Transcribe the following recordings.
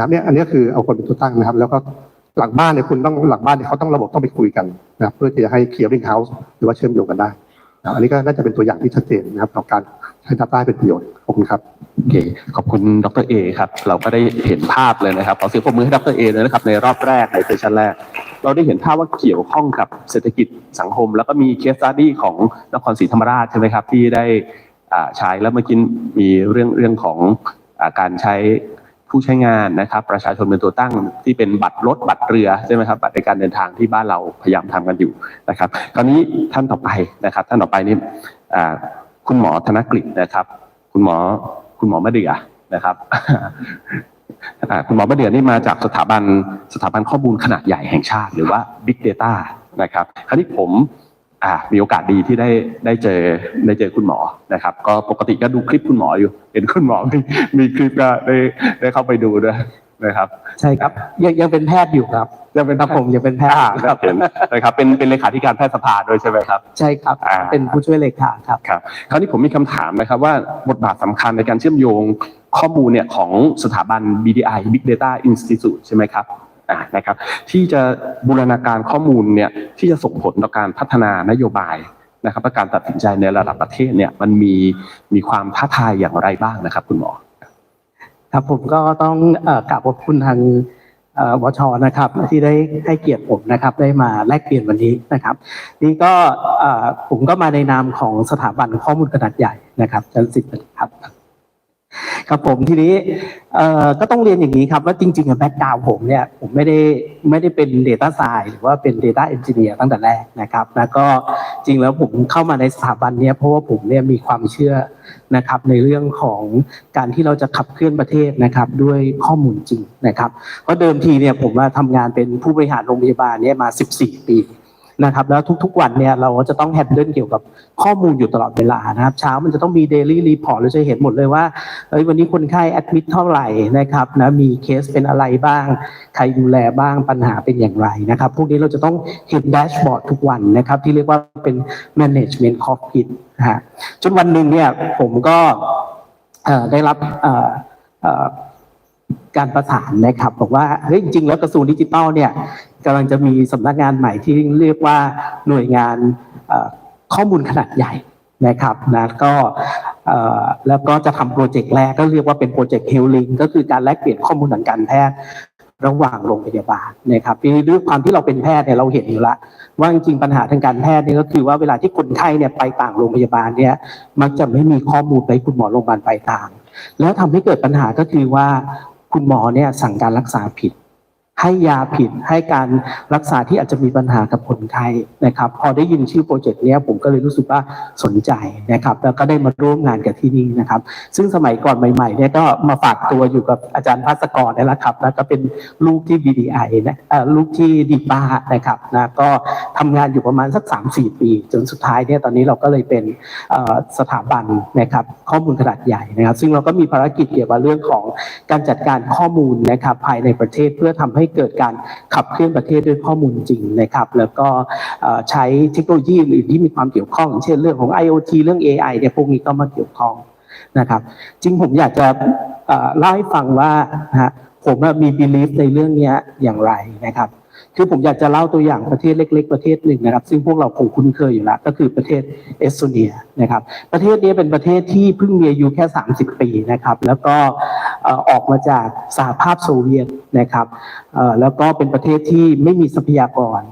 นะครับเนี่ยอันนี้คือเอาคนเป็นตัวตั้งนะครับ แล้วก็หลังบ้านเนี่ยคุณต้องหลังบ้านเนี่ยเขาต้องระบบต้องไปคุยกันนะครับเพื่อที่จะให้ clearing house หรือว่าเชื่อมโยงกันได้นะอันนี้ก็น่าจะเป็นตัวอย่างที่ชัดเจนนะครับต่อการใช้ data เป็นประโยชน์ขอบคุณครับโอเคขอบคุณดรเอครับ เราก็ได้เห็นภาพเลยนะครับขอเสียงปรบมือให้ดรเอเลยนะครับในรอบแรกในเซสชันแรก เราได้เห็นภาพว่าเกี่ยวข้องกับเศรษฐกิจสังคม แล้วก็มีเคสตัดดี้ของนครศรีธรรมราชใช่ไหมครับที่ได้ใช้แล้วเมื่อกี้มีเรื่องเรื่องของอการใช้ ผู้ใช้งานนะครับ ประชาชนเป็นตัวตั้งที่เป็นบัตรรถบัตรเรือใช่ไหมครับบัตรในการเดินทางที่บ้านเราพยายามทำกันอยู่นะครับคราวนี้ท่านต่อไปนะครับ ท่านต่อไปนี่คุณหมอธนกฤษนะครับ คุณหมอคุณหมอมะเดือนะครับคุณหมอมะเดือนี่มาจากสถาบันสถาบันข้อมูลขนาดใหญ่แห่งชาติ หรือว่า Big Data นะครับ คราวนี้ผม อ่ามีโอกาสดีที่ได้ได้เจอได้เจอคุณหมอนะครับ ก็ปกติก็ดูคลิปคุณหมออยู่ เห็นคุณหมอมีมีคลิปก็ได้ได้เข้าไปดูด้วยนะครับ ใช่ครับยังยังเป็นแพทย์อยู่ครับยังเป็นครับผมยังเป็นแพทย์อ่าอยู่คครัรับบเห็นนะครับเป็นเป็นเลขาธิการแพทยสภาด้วยใช่ไหมครับ ใช่ครับ อ่า เป็นผู้ช่วยเลขาครับ ครับคราวนี้ผมมีคำถามนะครับว่าบทบาทสำคัญในการเชื่อมโยงข้อมูลเนี่ยของสถาบัน BDI Big Data Institute ใช่ไหมครับ อ่านะครับ ที่จะบูรณาการข้อมูลเนี่ยที่จะส่งผลต่อการพัฒนานโยบายนะครับและการตัดสินใจในระดับประเทศเนี่ยมันมีมีความท้าทายอย่างไรบ้างนะครับ คุณหมอครับผมก็ต้องอกราบขอบคุณทางวชนะครับ ที่ได้ให้เกียรติผมนะครับ ได้มาแลกเปลี่ยนวันนี้นะครับ นี่ก็ผมก็มาในนามของสถาบันข้อมูลขนาดใหญ่นะครับจันสิทธิ์ครับ ครับผมทีนี้เอ่อก็ต้องเรียนอย่างนี้ครับว่าจริงๆแบ็กกราวผมเนี่ยผมไม่ได้ไม่ได้เป็น Data s c i e n c e หรือว่าเป็น Data Engineer ตั้งแต่แรกนะครับ แล้วก็จริงแล้วผมเข้ามาในสถาบันนี้เพราะว่าผมเนี่ยมีความเชื่อนะครับในเรื่องของการที่เราจะขับเคลื่อนประเทศนะครับด้วยข้อมูลจริงนะครับเพราะเดิมทีเนี่ยผมมาทำงานเป็นผู้บริหารโรงพยาบาลเนี่ยมา 14 ปี นะครับแล้วทุกๆวันเนี่ยเราก็จะต้องแฮนเดิลเกี่ยวกับข้อมูลอยู่ตลอดเวลานะครับ เช้ามันจะต้องมีเดลี่รีพอร์ตเราจะเห็นหมดเลยว่าเอ้ยวันนี้คนไข้แอดมิดเท่าไหร่นะครับนะมีเคสเป็นอะไรบ้าง ใครดูแลบ้างปัญหาเป็นอย่างไรนะครับพวกนี้เราจะต้องเห็นแดชบอร์ดทุกวันนะครับ ที่เรียกว่าเป็น management cockpit นะฮะจนวันหนึ่งเนี่ยผมก็ได้รับ การประสานนะครับบอกว่าเฮ้ยจริงๆแล้วกระทรวงดิจิทัลเนี่ยกำลังจะมีสำนักงานใหม่ที่เรียกว่าหน่วยงานข้อมูลขนาดใหญ่นะครับนะก็แล้วก็จะทำโปรเจกต์แรกก็เรียกว่าเป็นโปรเจกต์เฮลลิงก็คือการแลกเปลี่ยนข้อมูลทางการแพทย์ระหว่างโรงพยาบาลนะครับด้วยความที่เราเป็นแพทย์เนี่ยเราเห็นอยู่แล้วว่าจริงๆปัญหาทางการแพทย์นี่ก็คือว่าเวลาที่คนไข้เนี่ยไปต่างโรงพยาบาลเนี่ยมักจะไม่มีข้อมูลไปคุณหมอโรงพยาบาลไปลายทาง แล้วทำให้เกิดปัญหาก็คือว่า คุณหมอเนี่ยสั่งการรักษาผิด ให้ยาผิดให้การรักษาที่อาจจะมีปัญหากับคนไข้นะครับ พอได้ยินชื่อโปรเจกต์นี้ผมก็เลยรู้สึกว่าสนใจนะครับ แล้วก็ได้มาร่วมงานกับที่นี่นะครับ ซึ่งสมัยก่อนใหม่ๆเนี่ยก็มาฝากตัวอยู่กับอาจารย์พัสกรนี่แหละครับแล้วก็เป็นลูกที่ BDI นะเอ่อลูกที่ดีป้านะครับนะก็ทำงานอยู่ประมาณสัก 3-4 ปี จนสุดท้ายเนี่ยตอนนี้เราก็เลยเป็นสถาบันนะครับข้อมูลขนาดใหญ่นะครับ ซึ่งเราก็มีภารกิจเกี่ยวกับเรื่องของการจัดการข้อมูลนะครับภายในประเทศเพื่อทำให้เกิดการขับเคลื่อนประเทศด้วยข้อมูลจริงนะครับ แล้วก็ใช้เทคโนโลยีอื่นที่มีความเกี่ยวข้อง เช่นเรื่องของ IoT เรื่อง AI เนี่ยพวกนี้ก็มาเกี่ยวข้องนะครับ จริงผมอยากจะเล่าให้ฟังว่านะผมมี belief ในเรื่องนี้อย่างไรนะครับ คือผมอยากจะเล่าตัวอย่างประเทศเล็ก ๆ ประเทศหนึ่งนะครับ ซึ่งพวกเราคงคุ้นเคยอยู่แล้ว ก็คือประเทศเอสโตเนียนะครับ ประเทศนี้เป็นประเทศที่เพิ่งมีอายุแค่ 30 ปีนะครับ แล้วก็ออกมาจากสหภาพโซเวียตนะครับแล้วก็เป็นประเทศที่ไม่มีทรัพยากร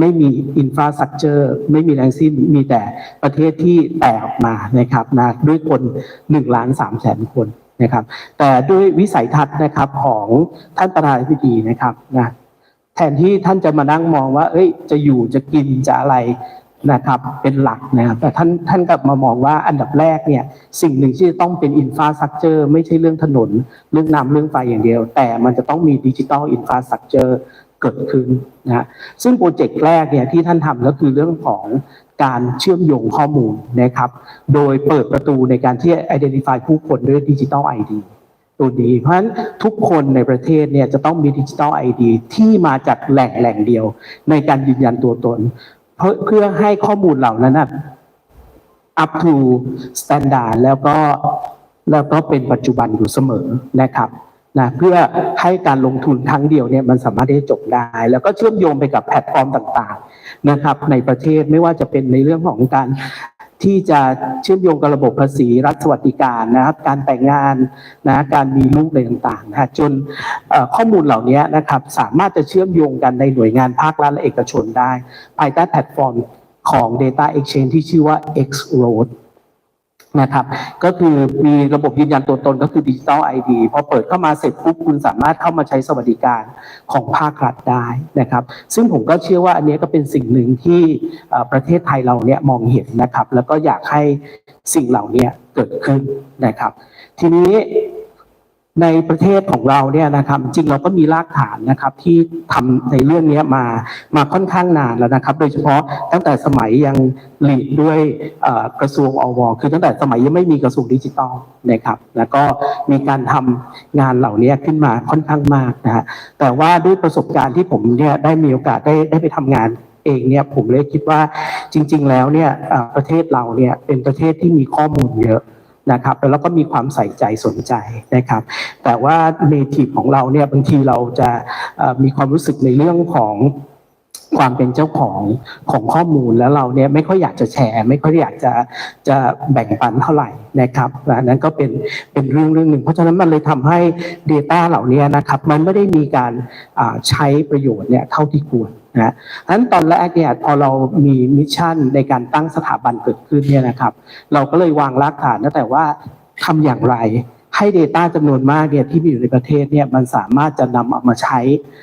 ไม่มีอินฟราสตรักเจอร์ไม่มีแรงสิ้นมีแต่ประเทศที่แตกออกมานะครับนะด้วยคน1ล้าน3แสนคนนะครับ แต่ด้วยวิสัยทัศน์นะครับของท่านประธานาธิบดีนะครับนะ แทนที่ท่านจะมานั่งมองว่า เอ้ย จะอยู่จะกินจะอะไรนะครับ เป็นหลักนะครับแต่ท่านท่านกลับมามองว่าอันดับแรกเนี่ย สิ่งหนึ่งที่จะต้องเป็นอินฟาสักเจอร์ไม่ใช่เรื่องถนน เรื่องน้ำเรื่องไฟอย่างเดียว แต่มันจะต้องมีดิจิ t a ลอินฟาสักเจอร์เกิดขึ้นนะซึ่งโปรเจกต์แรกเนี่ยที่ท่านทำก็คือเรื่องของการเชื่อมโยงข้อมูลนะครับ โดยเปิดประตูในการที่ identify ผู้คนด้วยดิจิ t a ล ID ตัวนี้ เพราะฉะนั้นทุกคนในประเทศเนี่ยจะต้องมีดิจิ t a ล ID ที่มาจากแหล่งแหล่งเดียว ในการยืนยันตัวตน เพื่อเพื่อให้ข้อมูลเหล่านั้นนะ up to standard แล้วก็แล้วก็เป็นปัจจุบันอยู่เสมอนะครับนะเพื่อให้การลงทุนครั้งเดียวเนี่ยมันสามารถที่จะจบได้ แล้วก็เชื่อมโยงไปกับแพลตฟอร์มต่างๆนะครับ ในประเทศไม่ว่าจะเป็นในเรื่องของการ ที่จะเชื่อมโยงกับระบบภาษีรัฐสวัสดิการนะครับ การแต่งงานนะการมีลูกอะไรต่างๆนะจนข้อมูลเหล่านี้นะครับสามารถจะเชื่อมโยงกันในหน่วยงานภาครัฐและเอกชนได้ ภายใต้แพลตฟอร์มของ Data Exchange ที่ชื่อว่า X-Road นะครับ ก็คือมีระบบยืนยันตัวตนก็คือดิจิตอลไอดีพอเปิดเข้ามาเสร็จปุ๊บคุณสามารถเข้ามาใช้สวัสดิการของภาครัฐได้นะครับ ซึ่งผมก็เชื่อว่าอันนี้ก็เป็นสิ่งหนึ่งที่ประเทศไทยเราเนี่ยมองเห็นนะครับ แล้วก็อยากให้สิ่งเหล่านี้เกิดขึ้นนะครับ ทีนี้ ในประเทศของเราเนี่ยนะครับจริงเราก็มีรากฐานนะครับที่ทำในเรื่องนี้มามาค่อนข้างนานแล้วนะครับ โดยเฉพาะตั้งแต่สมัยยังหลีดด้วยกระทรวงอวคือตั้งแต่สมัยยังไม่มีกระทรวงดิจิทัลนะครับ แล้วก็มีการทำงานเหล่านี้ขึ้นมาค่อนข้างมากนะฮะแต่ว่าด้วยประสบการณ์ที่ผมเนี่ยได้มีโอกาสได้ได้ไปทำงานเองเนี่ยผมเลยคิดว่าจริง ๆ แล้วเนี่ยประเทศเราเนี่ยเป็นประเทศที่มีข้อมูลเยอะ นะครับแล้วก็มีความใส่ใจสนใจนะครับ แต่ว่าเนทีฟของเราเนี่ยบางทีเราจะมีความรู้สึกในเรื่องของความเป็นเจ้าของของข้อมูลแล้วเราเนี่ยไม่ค่อยอยากจะแชร์ ไม่ค่อยอยากจะจะแบ่งปันเท่าไหร่นะครับและนั้นก็เป็นเป็นเรื่องเรื่องหนึ่ง เพราะฉะนั้นมันเลยทำให้ Data เหล่านี้นะครับ มันไม่ได้มีการใช้ประโยชน์เนี่ยเท่าที่ควร นะฉะนั้นตอนแรกเนี่ยพอเรามีมิชชั่นในการตั้งสถาบันเกิดขึ้นเนี่ยนะครับ เราก็เลยวางรากฐานตั้งแต่ว่าทำอย่างไรให้ Data จำนวนมากเนี่ยที่มีอยู่ในประเทศเนี่ยมันสามารถจะนำเอามาใช้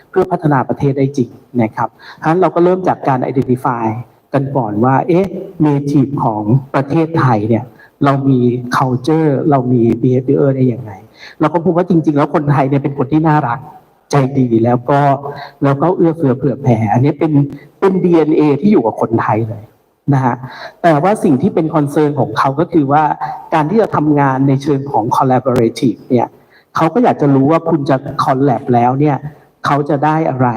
เพื่อพัฒนาประเทศได้จริงนะครับฉะนั้นเราก็เริ่มจากการ identify กันก่อนว่า เอ๊ะ native ของประเทศไทยเนี่ยเรามี culture เรามี behavior ได้อยังไงเราก็พบว่าจริง ๆ แล้วคนไทยเนี่ยเป็นคนที่น่ารัก ใจดีแล้วก็แล้วก็เอื้อเฟื้อเผื่อแผ่ อันนี้เป็นเป็น DNA ที่อยู่กับคนไทยเลยนะฮะแต่ว่าสิ่งที่เป็นคอนเซิร์นของเขาก็คือว่าการที่จะทำงานในเชิงของ collaborative เนี่ยเขาก็อยากจะรู้ว่าคุณจะ collab แล้วเนี่ยเขาจะได้อะไร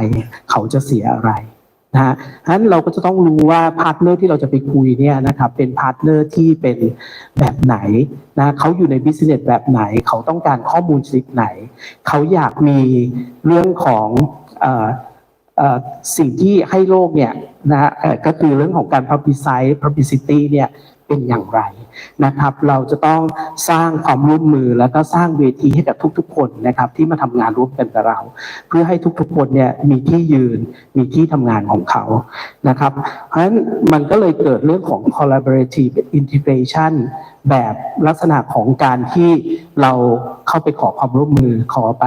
เขาจะเสียอะไร นะฮะฉะนั้นเราก็จะต้องรู้ว่าพาร์ทเนอร์ที่เราจะไปคุยเนี่ยนะครับเป็นพาร์ทเนอร์ที่เป็นแบบไหนนะเขาอยู่ในบิสเนสแบบไหน เขาต้องการข้อมูลชนิดไหน เขาอยากมีเรื่องของเอ่อสิ่งที่ให้โลกเนี่ยนะฮะก็คือเรื่องของการ publicize publicity เนี่ย เป็นอย่างไรนะครับ เราจะต้องสร้างความร่วมมือแล้วก็สร้างเวทีให้กับทุก ๆ คนนะครับ ที่มาทำงานร่วมกันกับเรา เพื่อให้ทุกๆคนเนี่ยมีที่ยืนมีที่ทำงานของเขานะครับ เพราะฉะนั้นมันก็เลยเกิดเรื่องของ collaborative integration แบบลักษณะของการที่เราเข้าไปขอความร่วมมือขอไป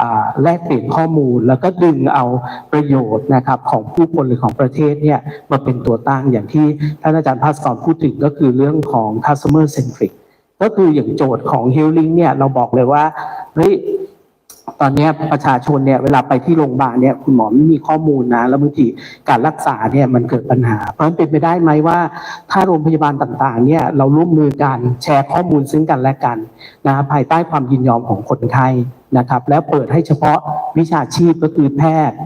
อแลกเปลี่ยนข้อมูล แล้วก็ดึงเอาประโยชน์นะครับของผู้คนหรือของประเทศเนี่ยมาเป็นตัวตั้งอย่างที่ท่านอาจารย์ภาสกรพูดถึงก็็คือเรื่องของ customer centric ก็คืออย่างโจทย์ของ Healing เนี่ยเราบอกเลยว่าเฮ้ยตอนนี้ประชาชนเนี่ยเวลาไปที่โรงพยาบาลเนี่ยคุณหมอไม่มีข้อมูลนะ แล้วบางทีการรักษาเนี่ยมันเกิดปัญหา เพราะฉะนั้นเป็นไปได้ไหมว่า ถ้าโรงพยาบาลต่างๆเนี่ยเราร่วมมือกันแชร์ข้อมูลซึ่งกันและกันนะภายใต้ความยินยอมของคนไข้นะครับ แล้วเปิดให้เฉพาะวิชาชีพก็คือแพทย์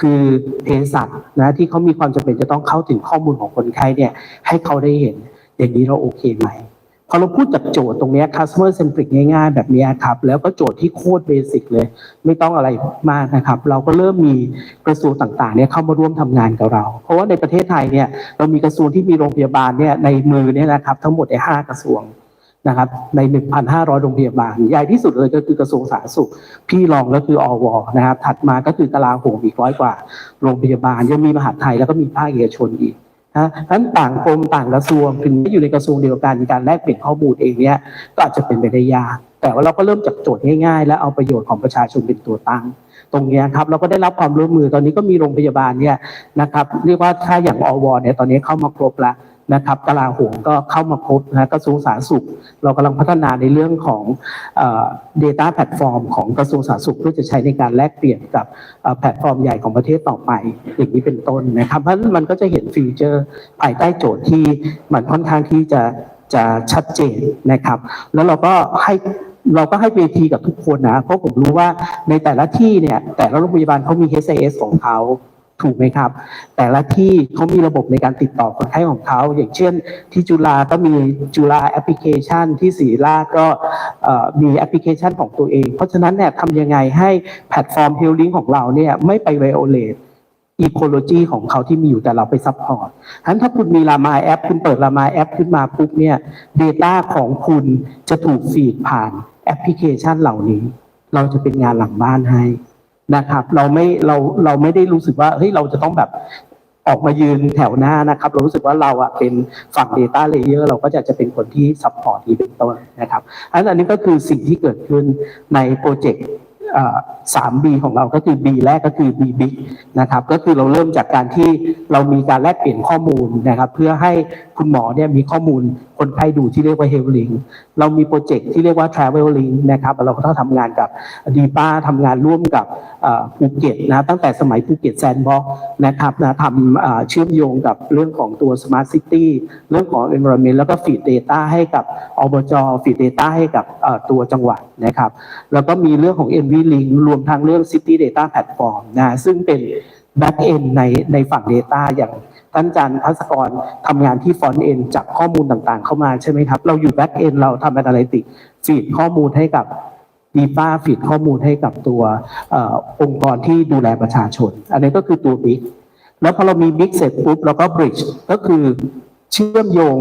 คือเภสัชนะที่เขามีความจำเป็นจะต้องเข้าถึงข้อมูลของคนไข้เนี่ยให้เขาได้เห็น อย่างนี้เราโอเคไหมพอเราพูดจากโจทย์ตรงนี้ customer centric ง่ายๆ แบบนี้ครับ แล้วก็โจทย์ที่โคตรเบสิกเลย ไม่ต้องอะไรมากนะครับ เราก็เริ่มมีกระทรวงต่างๆเนี่ยเข้ามาร่วมทำงานกับเรา เพราะว่าในประเทศไทยเนี่ยเรามีกระทรวงที่มีโรงพยาบาลเนี่ยในมือเนี่ยนะครับ ทั้งหมดในห้ากระทรวงนะครับใน 1,500 โรงพยาบาล ใหญ่ที่สุดเลยก็คือกระทรวงสาธารณสุข พี่รองก็คืออวนะครับ ถัดมาก็คือกลาโหมอีกร้อยกว่า โรงพยาบาลยังมีมหาดไทยแล้วก็มีภาคเอกชนอีก นะนั้นต่างกรมต่างกระทรวงถึงไม่อยู่ในกระทรวงเดียวกันการแลกเปลี่ยนข้อมูลเองเนี่ยก็อาจจะเป็นไปได้ยากแต่ว่าเราก็เริ่มจากโจทย์ง่ายๆ และเอาประโยชน์ของประชาชนเป็นตัวตั้ง ตรงนี้ครับเราก็ได้รับความร่วมมือตอนนี้ก็มีโรงพยาบาลเนี่ยนะครับเรียกว่าถ้าอย่างอวเนี่ยตอนนี้เข้ามาครบแล้ว นะครับกลาโหมก็เข้ามาครบนะกระทรวงสาธารณสุข เรากำลังพัฒนาในเรื่องของเอ่อ data platform ของกระทรวงสาธารณสุขเพื่อจะใช้ในการแลกเปลี่ยนกับแพลตฟอร์มใหญ่ของประเทศต่อไปอย่างนี้เป็นต้นนะครับเพราะนั้นมันก็จะเห็นฟีเจอร์ภายใต้โจทย์ที่มันค่อนข้างที่จะจะชัดเจนนะครับ แล้วเราก็ให้เราก็ให้เวทีกับทุกคนนะ เพราะผมรู้ว่าในแต่ละที่เนี่ย แต่ละโรงพยาบาลเขามี SAS ของเขา ถูกไหมครับ แต่ละที่เขามีระบบในการติดต่อคนไข้ของเขา อย่างเช่น ที่จุฬาก็มีจุฬาแอปพลิเคชัน ที่ศรีราชก็มีแอปพลิเคชันของตัวเอง เพราะฉะนั้นเนี่ยทำยังไงให้แพลตฟอร์มเฮลลิงของเราเนี่ยไม่ไปไวโอเลตอีโคโลจีของเขาที่มีอยู่แต่เราไปซัพพอร์ตฉะนั้นถ้าคุณมีรามาแอป คุณเปิดรามาแอปขึ้นมาปุ๊บเนี่ย Data ของคุณจะถูกฟีดผ่านแอปพลิเคชันเหล่านี้ เราจะเป็นงานหลังบ้านให้ นะครับ เราไม่เราเราไม่ได้รู้สึกว่าเฮ้ยเราจะต้องแบบออกมายืนแถวหน้านะครับ เรารู้สึกว่าเราอะเป็นฝั่ง Data Layer เราก็จะจะเป็นคนที่ซัพพอร์ตนี้เป็นต้นนะครับอันอันนี้ก็คือสิ่งที่เกิดขึ้นในโปรเจกต์สาม B ของเราก็คือ B แรกก็คือ B Big นะครับก็คือเราเริ่มจากการที่เรามีการแลกเปลี่ยนข้อมูลนะครับ เพื่อให้คุณหมอเนี่ยมีข้อมูลคนไข้ดูที่เรียกว่า Health Link เรามีโปรเจกต์ที่เรียกว่า Travel Link นะครับเราก็ต้องทำงานกับดีป้าทำงานร่วมกับภูเก็ตนะตั้งแต่สมัยภูเก็ตแซนด์บ็อกนะครับนะทำเชื่อมโยงกับเรื่องของตัว Smart City เรื่องของ Environment แล้วก็ Feed Data ให้กับอบจ Feed Data ให้กับตัวจังหวัดนะครับแล้วก็มีเรื่องของ NV Link รวมทั้งเรื่อง City Data Platform นะซึ่งเป็น Back End ในในฝั่ง Data อย่าง ท่านอาจารย์พัศกรทำงานที่ Front End จับข้อมูลต่างๆ เข้ามาใช่ไหมครับ เราอยู่ Back End เราทำ Analytics ฟีดข้อมูลให้กับดีป้าฟีดข้อมูลให้กับตัวอองค์กรที่ดูแลประชาชน อันนี้ก็คือตัว Big แล้วพอเรามี Big เสร็จปุ๊บเราก็ Bridge ก็คือเชื่อมโยง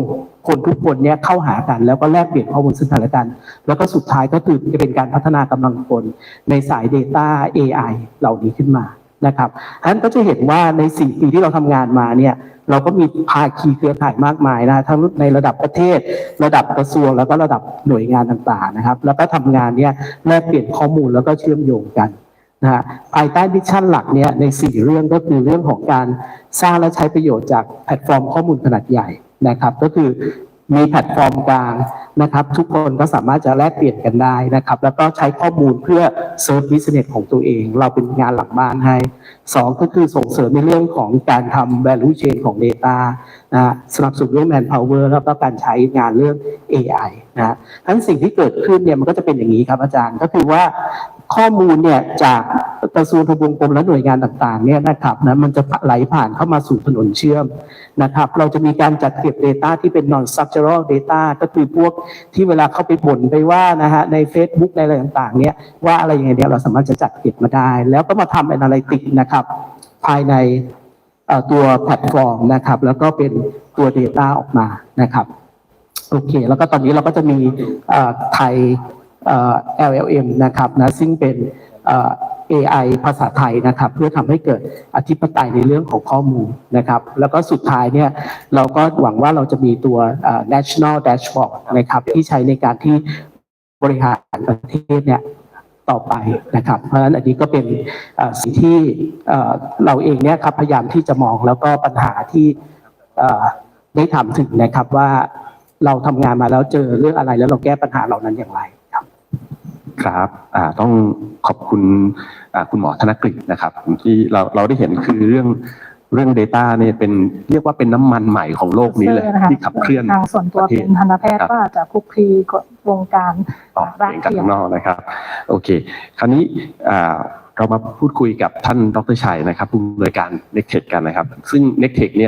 คนทุกคนเนี่ยเข้าหากัน แล้วก็แลกเปลี่ยนข้อมูลซึ่งกันและกัน แล้วก็สุดท้ายก็คือจะเป็นการพัฒนากำลังคนในสาย Data AI เหล่านี้ขึ้นมา นะครับฉะนั้นก็จะเห็นว่าใน4ปีที่เราทำงานมาเนี่ยเราก็มีภาคีเครือข่ายมากมายนะทั้งในระดับประเทศ ระดับกระทรวงแล้วก็ระดับหน่วยงานต่างๆนะครับ แล้วก็ทำงานเนี่ยแลกเปลี่ยนข้อมูลแล้วก็เชื่อมโยงกันนะฮะภายใต้มิชชั่นหลักเนี่ยใน 4 เรื่องก็คือเรื่องของการสร้างและใช้ประโยชน์จากแพลตฟอร์มข้อมูลขนาดใหญ่นะครับ ก็คือ มีแพลตฟอร์มกลางนะครับ ทุกคนก็สามารถจะแลกเปลี่ยนกันได้นะครับ แล้วก็ใช้ข้อมูลเพื่อเซิร์ฟบิสเนสของตัวเอง เราเป็นงานหลังบ้านให้สองก็คือส่งเสริมในเรื่องของการทำ value chain ของ Data นะสนับสนุนเรื่อง manpower แล้วก็การใช้งานเรื่อง AI นะฮะทั้นสิ่งที่เกิดขึ้นเนี่ยมันก็จะเป็นอย่างนี้ครับอาจารย์ก็คือว่า ข้อมูลเนี่ยจากกระทรวงทบวงกรมและหน่วยงานต่างๆเนี่ยนะครับนะมันจะไหลผ่านเข้ามาสู่ถนนเชื่อมนะครับ เราจะมีการจัดเก็บ Data ที่เป็น non structural data ก็คือพวกที่เวลาเข้าไปบ่นไปว่านะฮะใน Facebook ในอะไรต่างๆเนี่ยว่าอะไรย่างเงี้ยเนี่ยเราสามารถจะจัดเก็บมาได้ แล้วก็มาทำ analytics นะครับ ภายในตัวแพลตฟอร์มนะครับ แล้วก็เป็นตัว Data ออกมานะครับโอเค แล้วก็ตอนนี้เราก็จะมีไทย LLM นะครับนะซึ่งเป็น AI ภาษาไทยนะครับเพื่อทำให้เกิดอธิปไตยในเรื่องของข้อมูลนะครับแล้วก็สุดท้ายเนี่ยเราก็หวังว่าเราจะมีตัว national dashboard นะครับที่ใช้ในการที่บริหารประเทศเนี่ยต่อไปนะครับ เพราะฉะนั้นอันนี้ก็เป็นสิ่งที่เราเองเนี่ยครับพยายามที่จะมองแล้วก็ปัญหาที่ได้ทำถึงนะครับว่าเราทำงานมาแล้วเจอเรื่องอะไรแล้วเราแก้ปัญหาเหล่านั้นอย่างไร ครับครับอ่าต้องขอบคุณอ่าคุณหมอธนกฤษนะครับที่เราเราได้เห็นคือเรื่องเรื่อง Data เนี่ยเป็นเรียกว่าเป็นน้ำมันใหม่ของโลกนี้เลยนะคะที่ขับเคลื่อนทางส่วนตัวประเทศเป็นทันตแพทย์ครับก็อาจจะคลุกคลีกับวงการออกรักเองกับเทียมข้างนอกนะครับ โอเค คราวนี้อ่าเรามาพูดคุยกับท่านดรชัยนะครับผู้อำนวยการ n e c t e c h กันนะครับ ซึ่ง n e c t e c h เนี่ย